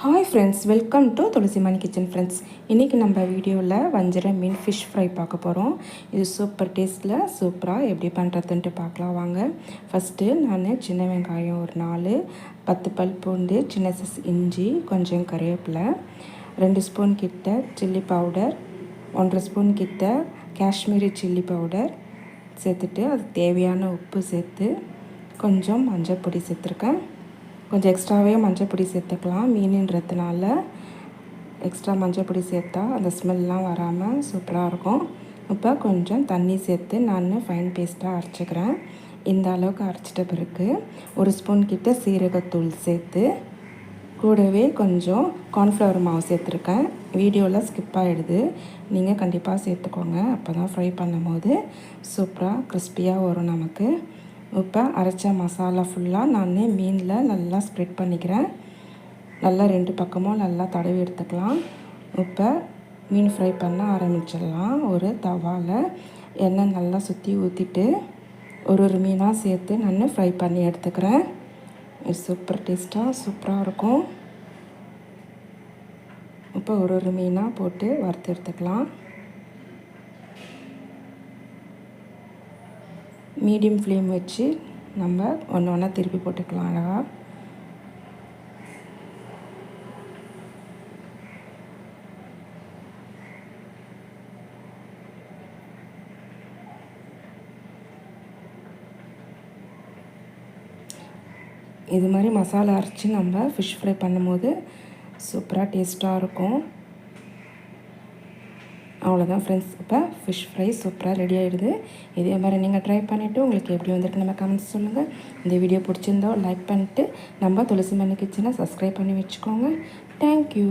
Hi friends welcome to Thulasimani kitchen friends இன்றைக்கி நம்ம வீடியோவில் வஞ்சிர மீன் ஃபிஷ் ஃப்ரை பார்க்க போகிறோம் இது சூப்பர் டேஸ்ட்டில் சூப்பராக எப்படி பண்ணுறதுன்ட்டு பார்க்கலாம் வாங்க. ஃபஸ்ட்டு நான் சின்ன வெங்காயம் ஒரு நாலு பத்து பல் பூண்டு சின்ன சைஸ் இஞ்சி கொஞ்சம் கருவேப்பிலை ரெண்டு ஸ்பூன் கிட்ட சில்லி பவுடர் ஒன்றரை ஸ்பூன் கிட்ட காஷ்மீரி சில்லி பவுடர் சேர்த்துட்டு அது தேவையான உப்பு சேர்த்து கொஞ்சம் மஞ்சள் பொடி சேர்த்துருக்கேன். கொஞ்சம் எக்ஸ்ட்ராவே மஞ்சள் பொடி சேர்த்துக்கலாம். மீனுன்றதுனால எக்ஸ்ட்ரா மஞ்சள் பொடி சேர்த்தா அந்த ஸ்மெல்லாம் வராமல் சூப்பராக இருக்கும். இப்போ கொஞ்சம் தண்ணி சேர்த்து நான் ஃபைன் பேஸ்ட்டாக அரைச்சிக்கிறேன். இந்த அளவுக்கு அரைச்சிட்ட பிறகு ஒரு ஸ்பூன் கிட்ட சீரகத்தூள் சேர்த்து கூடவே கொஞ்சம் கார்ன்ஃப்ளவர் மாவு சேர்த்துருக்கேன். வீடியோவில் ஸ்கிப் ஆகிடுது நீங்கள் கண்டிப்பாக சேர்த்துக்கோங்க. அப்போ தான் ஃப்ரை பண்ணும் போது சூப்பராக கிறிஸ்பியாக வரும் நமக்கு. இப்போ அரைச்ச மசாலா ஃபுல்லாக நான் மீனில் நல்லா ஸ்ப்ரெட் பண்ணிக்கிறேன். நல்லா ரெண்டு பக்கமும் நல்லா தடவி எடுத்துக்கலாம். இப்போ மீன் ஃப்ரை பண்ண ஆரம்பிச்சிடலாம். ஒரு தவாவில் எண்ணெய் நல்லா சுற்றி ஊற்றிட்டு ஒரு ஒரு மீனாக சேர்த்து நான் ஃப்ரை பண்ணி எடுத்துக்கிறேன். சூப்பர் டேஸ்ட்டாக சூப்பராக இருக்கும். இப்போ ஒரு ஒரு மீனாக போட்டு வறுத்து எடுத்துக்கலாம். மீடியம் ஃப்ளேம் வச்சு நம்ம ஒன்று ஒன்றா திருப்பி போட்டுக்கலாம் அழகாக இது மாதிரி மசாலா அரைச்சி நம்ம ஃபிஷ் ஃப்ரை பண்ணும்போது சூப்பராக டேஸ்ட்டாக இருக்கும். அவ்வளோதான் ஃப்ரெண்ட்ஸ் இப்போ ஃபிஷ் ஃப்ரை சூப்பராக ரெடி ஆகிடுது இதே மாதிரி நீங்கள் ட்ரை பண்ணிவிட்டு உங்களுக்கு எப்படி வந்திருக்கு நம்ம கமெண்ட்ஸ் சொல்லுங்கள் இந்த வீடியோ பிடிச்சிருந்தோ லைக் பண்ணிட்டு நம்ம துளசி மணி கிச்சனை சப்ஸ்கிரைப் பண்ணி வச்சுக்கோங்க. தேங்க்யூ